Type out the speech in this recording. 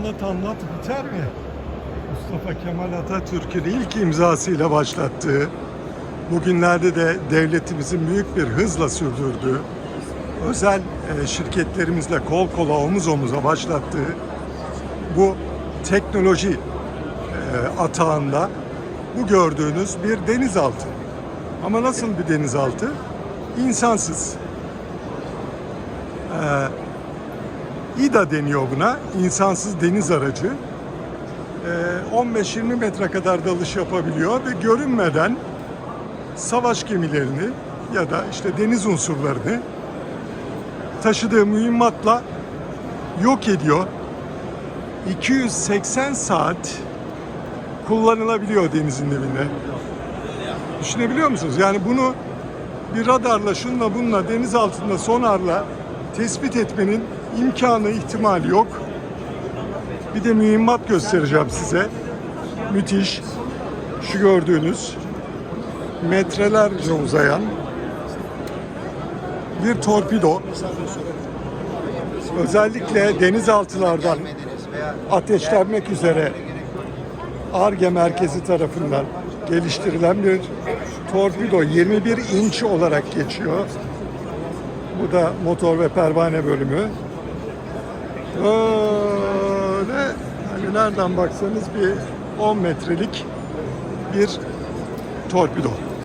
anlat anlat biter mi? Mustafa Kemal Atatürk'ün ilk imzasıyla başlattığı, bugünlerde de devletimizin büyük bir hızla sürdürdüğü, özel e, şirketlerimizle kol kola omuz omuza başlattığı bu teknoloji e, atağında bu gördüğünüz bir denizaltı. Ama nasıl bir denizaltı? İnsansız. Ee, İDA deniyor buna, insansız deniz aracı. Ee, 15-20 metre kadar dalış yapabiliyor ve görünmeden savaş gemilerini ya da işte deniz unsurlarını taşıdığı mühimmatla yok ediyor. 280 saat kullanılabiliyor denizin dibinde. Düşünebiliyor musunuz? Yani bunu bir radarla, şunla bununla, deniz altında sonarla tespit etmenin imkanı, ihtimali yok. Bir de mühimmat göstereceğim size. Müthiş. Şu gördüğünüz metrelerce uzayan bir torpido. Özellikle denizaltılardan ateşlenmek üzere ARGE merkezi tarafından geliştirilen bir torpido 21 inç olarak geçiyor. Bu da motor ve pervane bölümü. Böyle hani nereden baksanız bir 10 metrelik bir torpido.